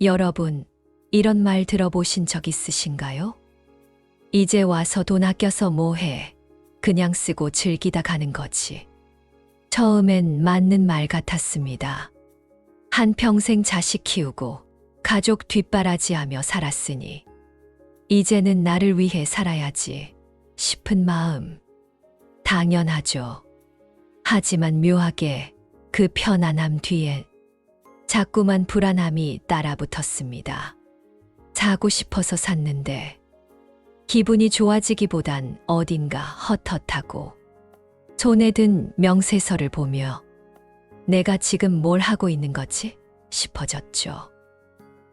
여러분, 이런 말 들어보신 적 있으신가요? 이제 와서 돈 아껴서 뭐해. 그냥 쓰고 즐기다 가는 거지. 처음엔 맞는 말 같았습니다. 한평생 자식 키우고 가족 뒷바라지하며 살았으니 이제는 나를 위해 살아야지 싶은 마음. 당연하죠. 하지만 묘하게 그 편안함 뒤엔 자꾸만 불안함이 따라붙었습니다. 자고 싶어서 샀는데 기분이 좋아지기보단 어딘가 헛헛하고 손에 든 명세서를 보며 내가 지금 뭘 하고 있는 거지? 싶어졌죠.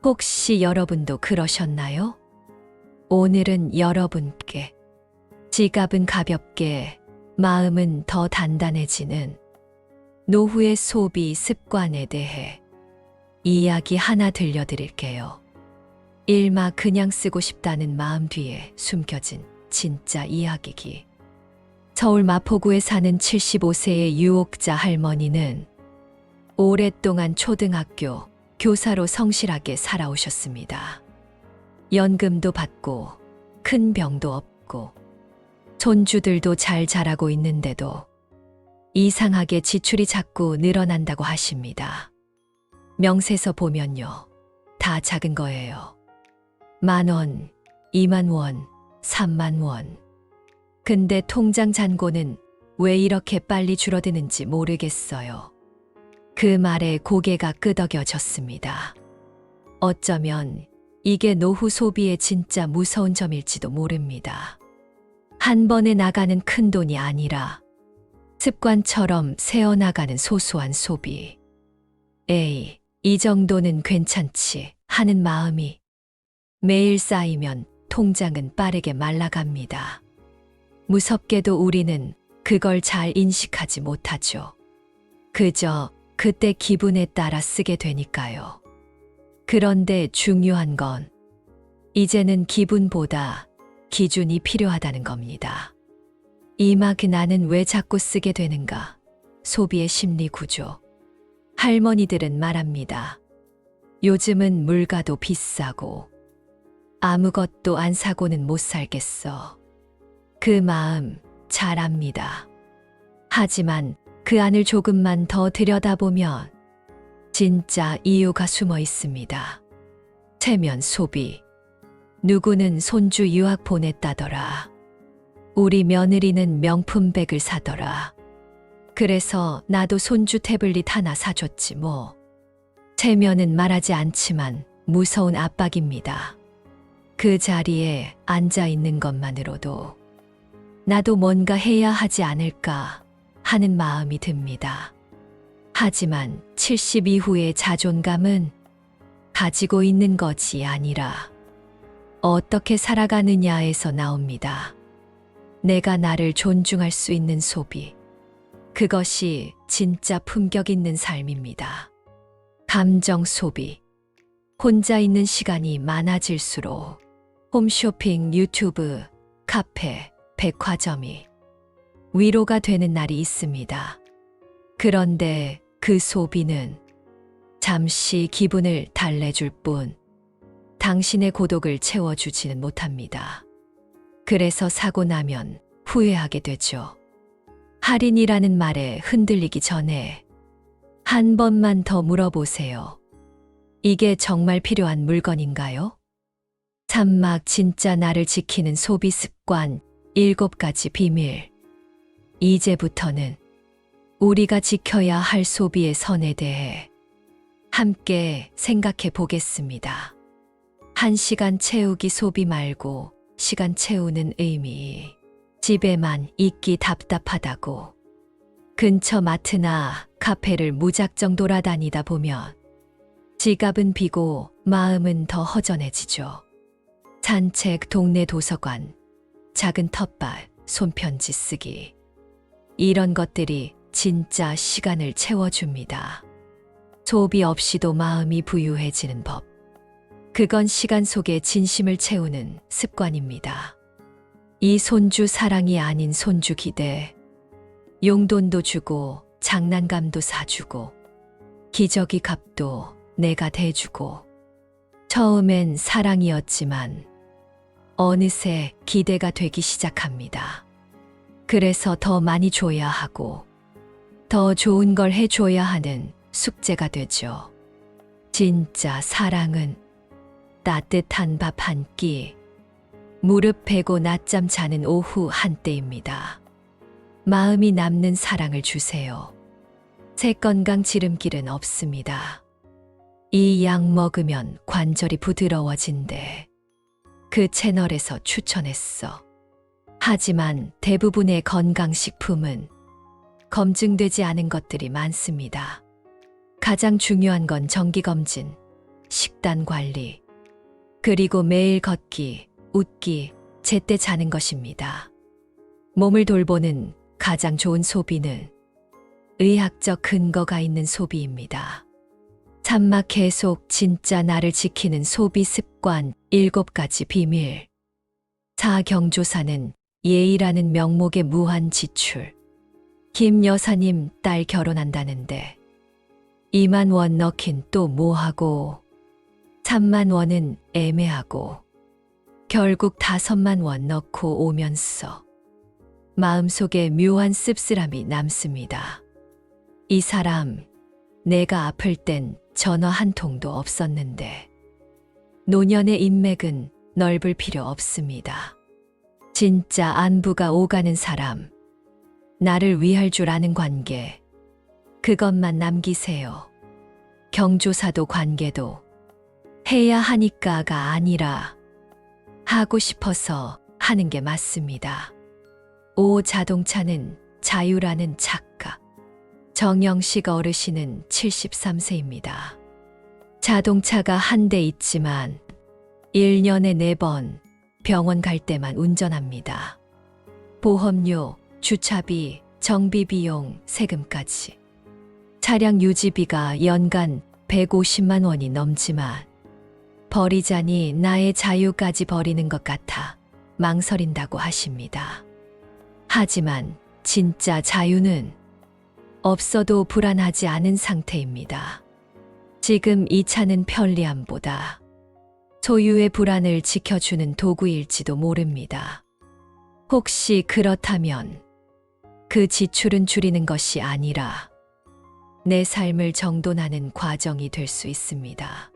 혹시 여러분도 그러셨나요? 오늘은 여러분께 지갑은 가볍게 마음은 더 단단해지는 노후의 소비 습관에 대해 이야기 하나 들려드릴게요. 일마 그냥 쓰고 싶다는 마음 뒤에 숨겨진 진짜 이야기기. 서울 마포구에 사는 75세의 유옥자 할머니는 오랫동안 초등학교 교사로 성실하게 살아오셨습니다. 연금도 받고 큰 병도 없고 손주들도 잘 자라고 있는데도 이상하게 지출이 자꾸 늘어난다고 하십니다. 명세서 보면요. 다 작은 거예요. 만 원, 이만 원, 삼만 원. 근데 통장 잔고는 왜 이렇게 빨리 줄어드는지 모르겠어요. 그 말에 고개가 끄덕여졌습니다. 어쩌면 이게 노후 소비의 진짜 무서운 점일지도 모릅니다. 한 번에 나가는 큰 돈이 아니라 습관처럼 새어나가는 소소한 소비. 에이, 이 정도는 괜찮지 하는 마음이 매일 쌓이면 통장은 빠르게 말라갑니다. 무섭게도 우리는 그걸 잘 인식하지 못하죠. 그저 그때 기분에 따라 쓰게 되니까요. 그런데 중요한 건 이제는 기분보다 기준이 필요하다는 겁니다. 이 막 나는 왜 자꾸 쓰게 되는가? 소비의 심리 구조. 할머니들은 말합니다. 요즘은 물가도 비싸고 아무것도 안 사고는 못 살겠어. 그 마음 잘 압니다. 하지만 그 안을 조금만 더 들여다보면 진짜 이유가 숨어 있습니다. 체면 소비. 누구는 손주 유학 보냈다더라. 우리 며느리는 명품백을 사더라. 그래서 나도 손주 태블릿 하나 사줬지 뭐. 체면은 말하지 않지만 무서운 압박입니다. 그 자리에 앉아 있는 것만으로도 나도 뭔가 해야 하지 않을까 하는 마음이 듭니다. 하지만 70 이후의 자존감은 가지고 있는 것이 아니라 어떻게 살아가느냐에서 나옵니다. 내가 나를 존중할 수 있는 소비. 그것이 진짜 품격 있는 삶입니다. 감정 소비. 혼자 있는 시간이 많아질수록 홈쇼핑, 유튜브, 카페, 백화점이 위로가 되는 날이 있습니다. 그런데 그 소비는 잠시 기분을 달래줄 뿐 당신의 고독을 채워주지는 못합니다. 그래서 사고 나면 후회하게 되죠. 할인이라는 말에 흔들리기 전에 한 번만 더 물어보세요. 이게 정말 필요한 물건인가요? 산막 진짜 나를 지키는 소비 습관 일곱 가지 비밀. 이제부터는 우리가 지켜야 할 소비의 선에 대해 함께 생각해 보겠습니다. 한 시간 채우기 소비 말고 시간 채우는 의미. 집에만 있기 답답하다고. 근처 마트나 카페를 무작정 돌아다니다 보면 지갑은 비고 마음은 더 허전해지죠. 산책, 동네 도서관, 작은 텃밭, 손편지 쓰기. 이런 것들이 진짜 시간을 채워줍니다. 소비 없이도 마음이 부유해지는 법. 그건 시간 속에 진심을 채우는 습관입니다. 이 손주 사랑이 아닌 손주 기대. 용돈도 주고 장난감도 사주고 기저귀 값도 내가 대주고 처음엔 사랑이었지만 어느새 기대가 되기 시작합니다. 그래서 더 많이 줘야 하고 더 좋은 걸 해줘야 하는 숙제가 되죠. 진짜 사랑은 따뜻한 밥 한 끼, 무릎 베고 낮잠 자는 오후 한때입니다. 마음이 남는 사랑을 주세요. 새 건강 지름길은 없습니다. 이 약 먹으면 관절이 부드러워진대. 그 채널에서 추천했어. 하지만 대부분의 건강식품은 검증되지 않은 것들이 많습니다. 가장 중요한 건 정기검진, 식단 관리, 그리고 매일 걷기, 웃기, 제때 자는 것입니다. 몸을 돌보는 가장 좋은 소비는 의학적 근거가 있는 소비입니다. 참막 계속 진짜 나를 지키는 소비 습관 7가지 비밀. 사경조사는 예의라는 명목의 무한 지출. 김 여사님 딸 결혼한다는데 2만 원 넣긴 또 뭐하고 3만 원은 애매하고 결국 5만 원 넣고 오면서 마음속에 묘한 씁쓸함이 남습니다. 이 사람 내가 아플 땐 전화 한 통도 없었는데 노년의 인맥은 넓을 필요 없습니다. 진짜 안부가 오가는 사람, 나를 위할 줄 아는 관계, 그것만 남기세요. 경조사도 관계도 해야 하니까가 아니라 하고 싶어서 하는 게 맞습니다. 오 자동차는 자유라는 작가. 정영식 어르신은 73세입니다. 자동차가 한 대 있지만 1년에 4번 병원 갈 때만 운전합니다. 보험료, 주차비, 정비 비용, 세금까지. 차량 유지비가 연간 150만 원이 넘지만 버리자니 나의 자유까지 버리는 것 같아 망설인다고 하십니다. 하지만 진짜 자유는 없어도 불안하지 않은 상태입니다. 지금 이 차는 편리함보다 소유의 불안을 지켜주는 도구일지도 모릅니다. 혹시 그렇다면 그 지출은 줄이는 것이 아니라 내 삶을 정돈하는 과정이 될 수 있습니다.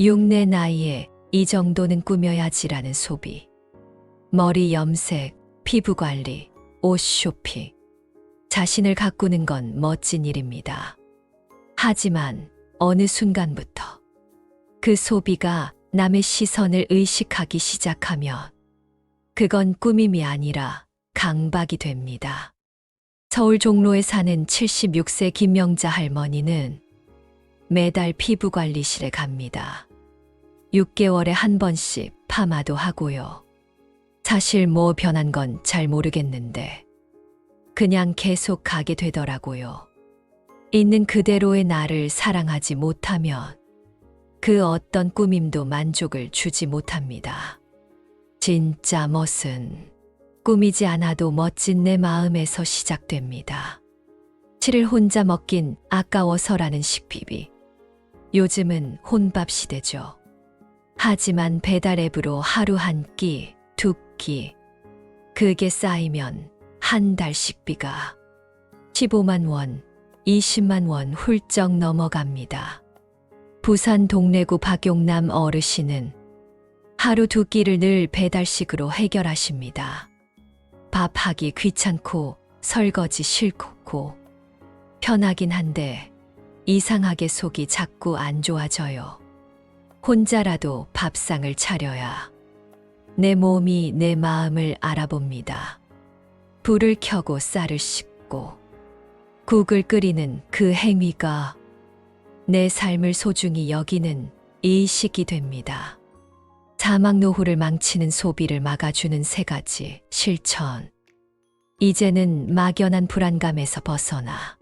육내 나이에 이 정도는 꾸며야지라는 소비. 머리 염색, 피부 관리, 옷 쇼핑. 자신을 가꾸는 건 멋진 일입니다. 하지만 어느 순간부터 그 소비가 남의 시선을 의식하기 시작하면 그건 꾸밈이 아니라 강박이 됩니다. 서울 종로에 사는 76세 김명자 할머니는 매달 피부관리실에 갑니다. 6개월에 한 번씩 파마도 하고요. 사실 뭐 변한 건 잘 모르겠는데 그냥 계속 가게 되더라고요. 있는 그대로의 나를 사랑하지 못하면 그 어떤 꾸밈도 만족을 주지 못합니다. 진짜 멋은 꾸미지 않아도 멋진 내 마음에서 시작됩니다. 치를 혼자 먹긴 아까워서라는 식비비. 요즘은 혼밥 시대죠. 하지만 배달 앱으로 하루 한 끼, 두 끼. 그게 쌓이면 한 달 식비가 15만 원, 20만 원 훌쩍 넘어갑니다. 부산 동래구 박용남 어르신은 하루 두 끼를 늘 배달식으로 해결하십니다. 밥하기 귀찮고 설거지 싫고 편하긴 한데 이상하게 속이 자꾸 안 좋아져요. 혼자라도 밥상을 차려야 내 몸이 내 마음을 알아봅니다. 불을 켜고 쌀을 씻고 국을 끓이는 그 행위가 내 삶을 소중히 여기는 의식이 됩니다. 사막 노후를 망치는 소비를 막아주는 세 가지 실천. 이제는 막연한 불안감에서 벗어나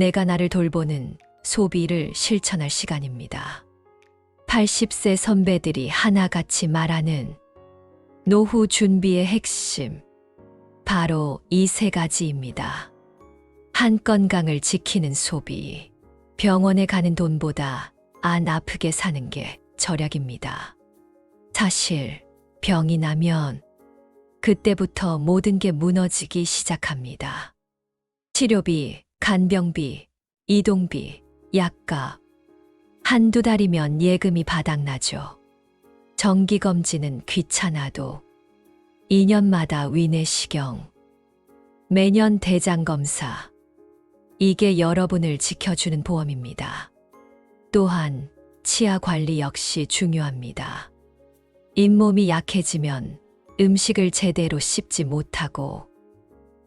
내가 나를 돌보는 소비를 실천할 시간입니다. 80세 선배들이 하나같이 말하는 노후 준비의 핵심. 바로 이 세 가지입니다. 한 건강을 지키는 소비. 병원에 가는 돈보다 안 아프게 사는 게 절약입니다. 사실 병이 나면 그때부터 모든 게 무너지기 시작합니다. 치료비, 간병비, 이동비, 약값. 한두 달이면 예금이 바닥나죠. 정기검진은 귀찮아도 2년마다 위내시경, 매년 대장검사. 이게 여러분을 지켜주는 보험입니다. 또한 치아 관리 역시 중요합니다. 잇몸이 약해지면 음식을 제대로 씹지 못하고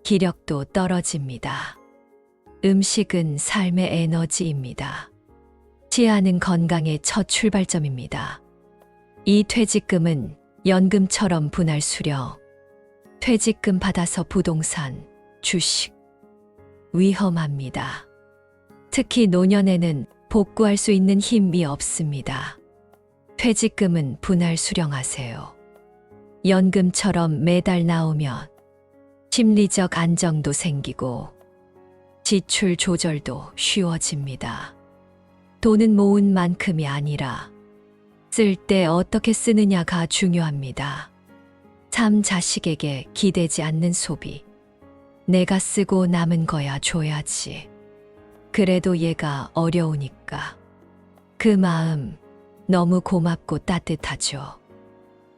기력도 떨어집니다. 음식은 삶의 에너지입니다. 치아는 건강의 첫 출발점입니다. 이 퇴직금은 연금처럼 분할 수령, 퇴직금 받아서 부동산, 주식, 위험합니다. 특히 노년에는 복구할 수 있는 힘이 없습니다. 퇴직금은 분할 수령하세요. 연금처럼 매달 나오면 심리적 안정도 생기고 지출 조절도 쉬워집니다. 돈은 모은 만큼이 아니라 쓸 때 어떻게 쓰느냐가 중요합니다. 참 자식에게 기대지 않는 소비. 내가 쓰고 남은 거야 줘야지. 그래도 얘가 어려우니까. 그 마음 너무 고맙고 따뜻하죠.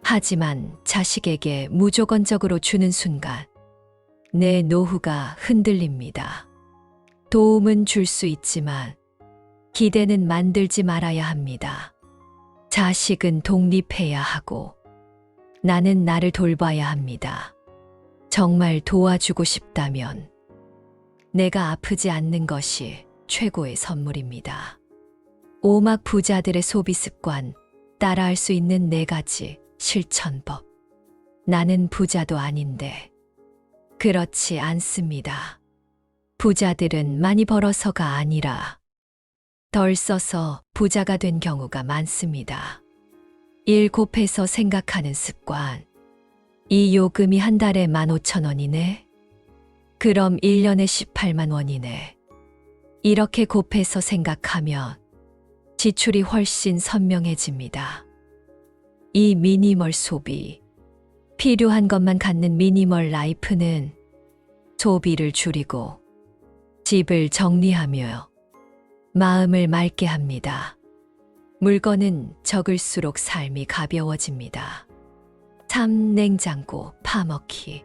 하지만 자식에게 무조건적으로 주는 순간 내 노후가 흔들립니다. 도움은 줄 수 있지만 기대는 만들지 말아야 합니다. 자식은 독립해야 하고 나는 나를 돌봐야 합니다. 정말 도와주고 싶다면 내가 아프지 않는 것이 최고의 선물입니다. 오막 부자들의 소비 습관, 따라할 수 있는 네 가지 실천법. 나는 부자도 아닌데. 그렇지 않습니다. 부자들은 많이 벌어서가 아니라 덜 써서 부자가 된 경우가 많습니다. 일 곱해서 생각하는 습관. 이 요금이 한 달에 15,000원이네? 그럼 1년에 18만 원이네. 이렇게 곱해서 생각하면 지출이 훨씬 선명해집니다. 이 미니멀 소비, 필요한 것만 갖는 미니멀 라이프는 소비를 줄이고 집을 정리하며 마음을 맑게 합니다. 물건은 적을수록 삶이 가벼워집니다. 참 냉장고 파먹기.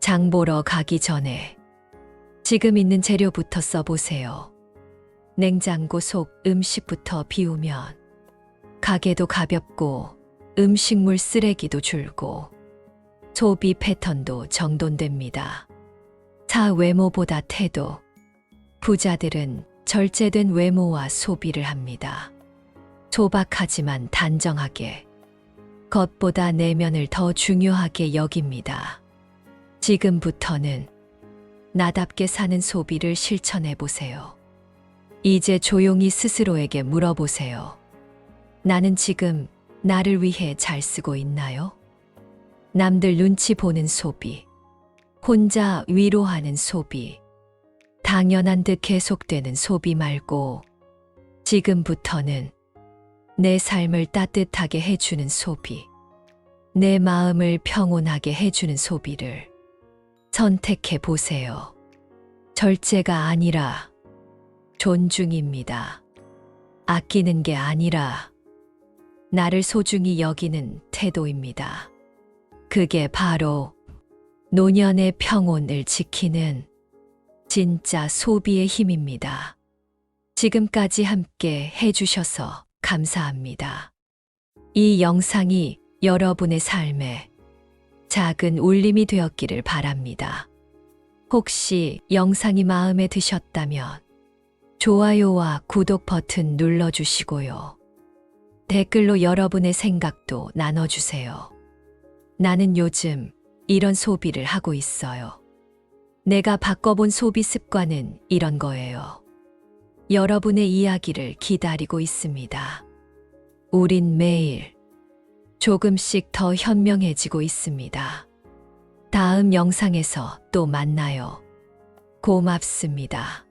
장 보러 가기 전에 지금 있는 재료부터 써보세요. 냉장고 속 음식부터 비우면 가게도 가볍고 음식물 쓰레기도 줄고 소비 패턴도 정돈됩니다. 차 외모보다 태도. 부자들은 절제된 외모와 소비를 합니다. 소박하지만 단정하게. 겉보다 내면을 더 중요하게 여깁니다. 지금부터는 나답게 사는 소비를 실천해 보세요. 이제 조용히 스스로에게 물어보세요. 나는 지금 나를 위해 잘 쓰고 있나요? 남들 눈치 보는 소비, 혼자 위로하는 소비, 당연한 듯 계속되는 소비 말고 지금부터는 내 삶을 따뜻하게 해주는 소비, 내 마음을 평온하게 해주는 소비를 선택해 보세요. 절제가 아니라 존중입니다. 아끼는 게 아니라 나를 소중히 여기는 태도입니다. 그게 바로 노년의 평온을 지키는 진짜 소비의 힘입니다. 지금까지 함께 해주셔서 감사합니다. 이 영상이 여러분의 삶에 작은 울림이 되었기를 바랍니다. 혹시 영상이 마음에 드셨다면 좋아요와 구독 버튼 눌러주시고요. 댓글로 여러분의 생각도 나눠주세요. 나는 요즘 이런 소비를 하고 있어요. 내가 바꿔본 소비 습관은 이런 거예요. 여러분의 이야기를 기다리고 있습니다. 우린 매일 조금씩 더 현명해지고 있습니다. 다음 영상에서 또 만나요. 고맙습니다.